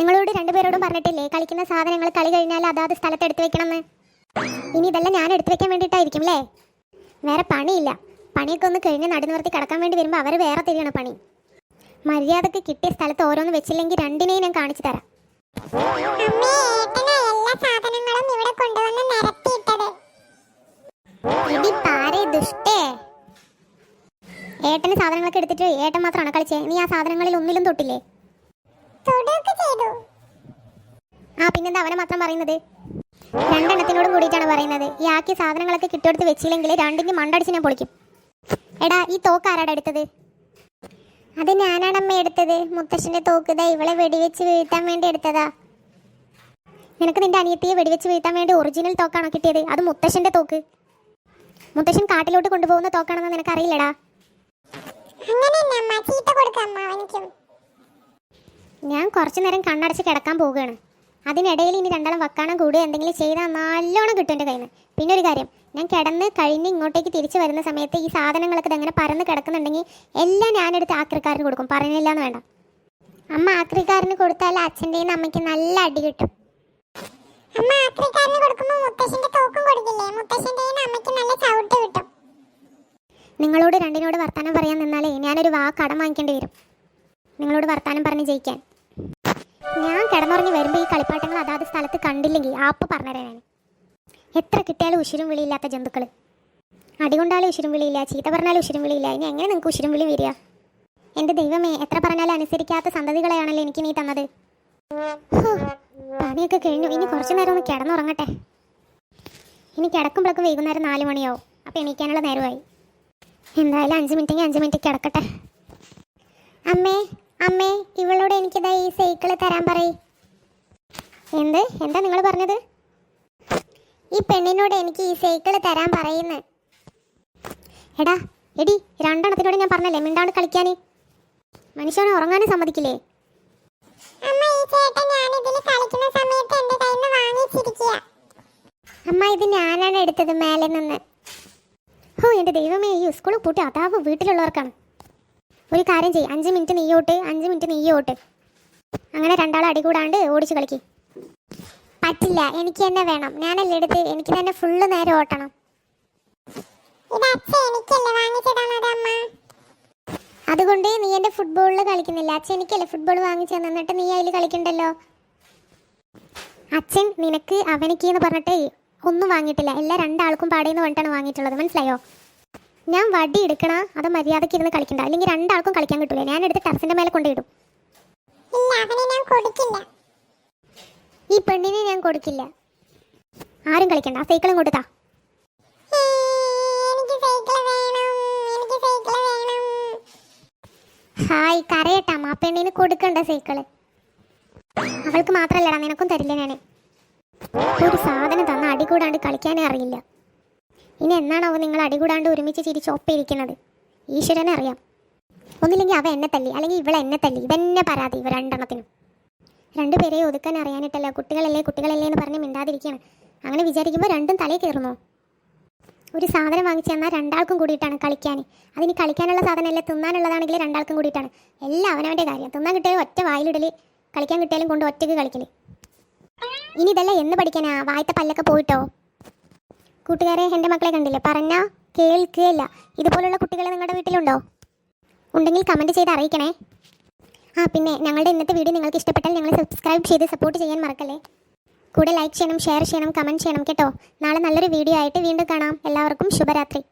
നിങ്ങളോട് രണ്ടുപേരോടും പറഞ്ഞിട്ടില്ലേ കളിക്കുന്ന സാധനങ്ങൾ കളി കഴിഞ്ഞാൽ അതാത് സ്ഥലത്ത് എടുത്തു വെക്കണമെന്ന്? ഇനി ഇതെല്ലാം ഞാൻ എടുത്തു വെക്കാൻ വേണ്ടിയിട്ടായിരിക്കും അല്ലേ വേറെ പണിയില്ല. പണിയൊക്കെ ഒന്ന് കഴിഞ്ഞ് നടുനിവർത്തി കിടക്കാൻ വേണ്ടി വരുമ്പോൾ അവർ വേറെ തിരിയണം പണി. മര്യാദയ്ക്ക് കിട്ടിയ സ്ഥലത്ത് ഓരോന്ന് വെച്ചില്ലെങ്കിൽ രണ്ടിനെയും ഞാൻ കാണിച്ചു തരാം. ഏട്ടന് സാധനങ്ങളൊക്കെ എടുത്തിട്ട് ഏട്ടൻ മാത്രമാണ് കളിച്ചേ നീ ആ സാധനങ്ങളിൽ ഒന്നിലും തൊട്ടില്ലേ? ആ പിന്നെന്താ അവനെ മാത്രം പറയുന്നത്? രണ്ടെണ്ണത്തിനോടും കൂടിയിട്ടാണ് പറയുന്നത്. ഈ ആക്കിയ സാധനങ്ങളൊക്കെ കിട്ടിയെടുത്ത് വെച്ചില്ലെങ്കിൽ രണ്ടിന് മണ്ടടിച്ച് ഞാൻ പൊളിക്കും. എടാ ഈ തോക്ക് ആരാടാ എടുത്തത്? അത് ഞാനാണമ്മ എടുത്തത്. മുത്തശ്ശന്റെ തോക്ക് ദാ ഇവളെ വെടിവെച്ച് വീഴ്ത്താൻ വേണ്ടി എടുത്തതാ. നിനക്ക് നിന്റെ അനിയത്തിയെ വെടിവെച്ച് വീഴ്ത്താൻ വേണ്ടി ഒറിജിനൽ തോക്കാണോ കിട്ടിയത്? അത് മുത്തശ്ശന്റെ തോക്ക്. മുത്തശ്ശൻ കാട്ടിലോട്ട് കൊണ്ടുപോകുന്ന തോക്കാണെന്ന് നിനക്കറിയില്ലടാ. അങ്ങനെ കൊടുക്കാം ഞാൻ കുറച്ചു നേരം കണ്ണടച്ച് കിടക്കാൻ പോവുകയാണ്. അതിനിടയിൽ ഇനി രണ്ടാളും വക്കാണം കൂടുക എന്തെങ്കിലും ചെയ്താൽ നല്ലോണം കിട്ടും എന്റെ കയ്യിൽ നിന്ന് പിന്നെ ഒരു കാര്യം ഞാൻ കിടന്ന് കഴിഞ്ഞ് ഇങ്ങോട്ടേക്ക് തിരിച്ചു വരുന്ന സമയത്ത് ഈ സാധനങ്ങളൊക്കെ ഇതങ്ങനെ പരന്ന് കിടക്കുന്നുണ്ടെങ്കിൽ എല്ലാം ഞാനെടുത്ത് ആക്രിക്കാരന് കൊടുക്കും. പറഞ്ഞില്ല എന്ന് വേണ്ട. അമ്മ ആക്രിക്കാരന് കൊടുത്താൽ അച്ഛന്റെയും അമ്മയ്ക്ക് നല്ല അടി കിട്ടും. അമ്മ ആക്രിക്കാരന് കൊടുക്കുമ്പോൾ തോക്കും കൊടുക്കില്ലേ? അമ്മയ്ക്ക് നല്ല ചവിട്ട് കിട്ടും. നിങ്ങളോട് രണ്ടിനോട് വർത്താനം പറയാൻ നിന്നാലേ ഞാനൊരു വാ കടം വാങ്ങിക്കേണ്ടി വരും. നിങ്ങളോട് വർത്താനം പറഞ്ഞ് ജയിക്കാൻ. ഞാൻ കിടന്നുറങ്ങി വരുമ്പോൾ ഈ കളിപ്പാട്ടങ്ങൾ അതാത് സ്ഥലത്ത് കണ്ടില്ലെങ്കിൽ ആപ്പ് പറഞ്ഞുതരാൻ എത്ര കിട്ടിയാലും ഉശിരും വിളിയില്ലാത്ത ജന്തുക്കൾ അടികൊണ്ടാലും ഉശിരും വിളിയില്ല ചീത്ത പറഞ്ഞാലും ഉശിരും വിളിയില്ല. ഇനി എങ്ങനെ നിങ്ങൾക്ക് ഉശിരും വിളി വരിക? എന്റെ ദൈവമേ എത്ര പറഞ്ഞാലും അനുസരിക്കാത്ത സന്തതികളെയാണല്ലോ എനിക്ക് നീ തന്നത്? പണിയൊക്കെ കഴിഞ്ഞു. ഇനി കുറച്ചു നേരം ഒന്ന് കിടന്നുറങ്ങട്ടെ. ഇനി കിടക്കുമ്പോഴൊക്കെ വൈകുന്നേരം നാല് മണിയാവും. അപ്പോൾ എണീക്കാനുള്ള നേരമായി. എന്തായാലും അഞ്ച് മിനിറ്റെങ്കിൽ അഞ്ച് മിനിറ്റ് കിടക്കട്ടെ. അമ്മേ അമ്മേ ഇവളോട് എനിക്കിതാ ഈ സൈക്കിൾ തരാൻ പറയും. എന്ത്? എന്താ നിങ്ങൾ പറഞ്ഞത്? ഈ പെണ്ണിനോട് എനിക്ക് ഈ സൈക്കിൾ തരാൻ പറയുന്നു. എടാ എടി രണ്ടെണ്ണത്തിനോട് ഞാൻ പറഞ്ഞല്ലേ മിണ്ടാണ്ട് കളിക്കാൻ മനുഷ്യനെ ഉറങ്ങാനും സമ്മതിക്കില്ലേ? അമ്മ ഇത് ഞാനാണ് എടുത്തത് മേലെ നിന്ന്. ഓ എന്റെ ദൈവമേ ഈ സ്കൂളിൽ പൂട്ടി അതാവ് വീട്ടിലുള്ളവർക്കാണ്. ഒരു കാര്യം ചെയ്യ്. അഞ്ച് മിനിറ്റ് നീയോട്ട് അഞ്ച് മിനിറ്റ് നീയോട്ട് അങ്ങനെ രണ്ടാൾ അടി കൂടാണ്ട് ഓടിച്ച് കളിക്ക്. പറ്റില്ല. എനിക്ക് തന്നെ വേണം. ഞാനല്ലേ എടുത്ത് എനിക്ക് തന്നെ ഫുള്ള് നേരെ ഓട്ടണം. അതുകൊണ്ട് നീ എന്റെ ഫുട്ബോളിൽ കളിക്കുന്നില്ല. അച്ഛൻ എനിക്കല്ലേ ഫുട്ബോൾ വാങ്ങിച്ചു തന്നിട്ട് നീ അതിൽ കളിക്കണ്ടല്ലോ? അച്ഛൻ നിനക്ക് അവനക്ക് എന്ന് പറഞ്ഞിട്ട് ഒന്നും വാങ്ങിയിട്ടില്ല. എല്ലാ രണ്ടാൾക്കും പാടേന്ന് പറഞ്ഞിട്ടാണ് വാങ്ങിയിട്ടുള്ളത്. മനസ്സിലായോ? ഞാൻ വടി എടുക്കണ അത് മര്യാദയ്ക്ക് ഇരുന്ന് കളിക്കണ്ട. അല്ലെങ്കിൽ രണ്ടാൾക്കും കളിക്കാൻ കിട്ടില്ല ഞാൻ എടുത്ത് ടെറസിന്റെ മേലെ കൊണ്ടിടും ഇല്ല അവനെ ഞാൻ കൊടുക്കില്ല. ഈ പെണ്ണിനെ ഞാൻ കൊടുക്കില്ല. ആരും കളിക്കണ്ട. ആ സൈക്കിളും കൊടുത്താ ഏ, എനിക്ക് സൈക്കിൾ വേണം എനിക്ക് സൈക്കിൾ വേണം. ഹായ് കരയട്ടാ. ആ പെണ്ണിന് കൊടുക്കണ്ട സൈക്കിൾ. അവൾക്ക് മാത്രല്ലടാ നിനക്കും തരില്ല ഞാൻ ഒരു സാധനം തന്ന അടി കൂടാണ്ട് കളിക്കാനേ അറിയില്ല. ഇനി എന്നാണാവോ നിങ്ങൾ അടികൂടാണ്ട് ഒരുമിച്ച് ചിരിച്ച് ഒപ്പിരിക്കുന്നത്? ഈശ്വരനെ അറിയാം. ഒന്നില്ലെങ്കിൽ അവ എന്നെ തല്ലി അല്ലെങ്കിൽ ഇവളെ എന്നെ തല്ലി. ഇതെന്നെ പരാതി ഇവ രണ്ടെണ്ണത്തിനും. രണ്ടുപേരെയും ഒതുക്കാൻ അറിയാനിട്ടല്ല. കുട്ടികളല്ലേ കുട്ടികളല്ലേ എന്ന് പറഞ്ഞ് മിണ്ടാതിരിക്കുകയാണ് അങ്ങനെ വിചാരിക്കുമ്പോൾ രണ്ടും തലയിൽ കയറുന്നു ഒരു സാധനം വാങ്ങിച്ചു തന്നാൽ രണ്ടാൾക്കും കൂടിയിട്ടാണ് കളിക്കാൻ അതിന് കളിക്കാനുള്ള സാധനമല്ലേ തിന്നാനുള്ളതാണെങ്കിൽ രണ്ടാൾക്കും കൂടിയിട്ടാണ്. എല്ലാം അവനവന്റെ കാര്യം. തിന്നാൻ കിട്ടിയാലും ഒറ്റ വായിലിടൽ കളിക്കാൻ കിട്ടിയാലും കൊണ്ട് ഒറ്റയ്ക്ക് കളിക്കൽ ഇനി ഇതെല്ലാം എന്ന് പഠിക്കാനാ? വായത്തെ പല്ലൊക്കെ പോയിട്ടോ? കൂട്ടുകാരെ എന്റെ മക്കളെ കണ്ടില്ലേ? പറഞ്ഞാൽ കേൾക്കുകയില്ല ഇതുപോലുള്ള കുട്ടികൾ നിങ്ങളുടെ വീട്ടിലുണ്ടോ? ഉണ്ടെങ്കിൽ കമന്റ് ചെയ്ത് അറിയിക്കണേ. ആ പിന്നെ ഞങ്ങളുടെ ഇന്നത്തെ വീഡിയോ നിങ്ങൾക്ക് ഇഷ്ടപ്പെട്ടാൽ ഞങ്ങൾ സബ്സ്ക്രൈബ് ചെയ്ത് സപ്പോർട്ട് ചെയ്യാൻ മറക്കല്ലേ? കൂടെ ലൈക്ക് ചെയ്യണം ഷെയർ ചെയ്യണം കമന്റ് ചെയ്യണം കേട്ടോ. നാളെ നല്ലൊരു വീഡിയോ ആയിട്ട് വീണ്ടും കാണാം. എല്ലാവർക്കും ശുഭരാത്രി.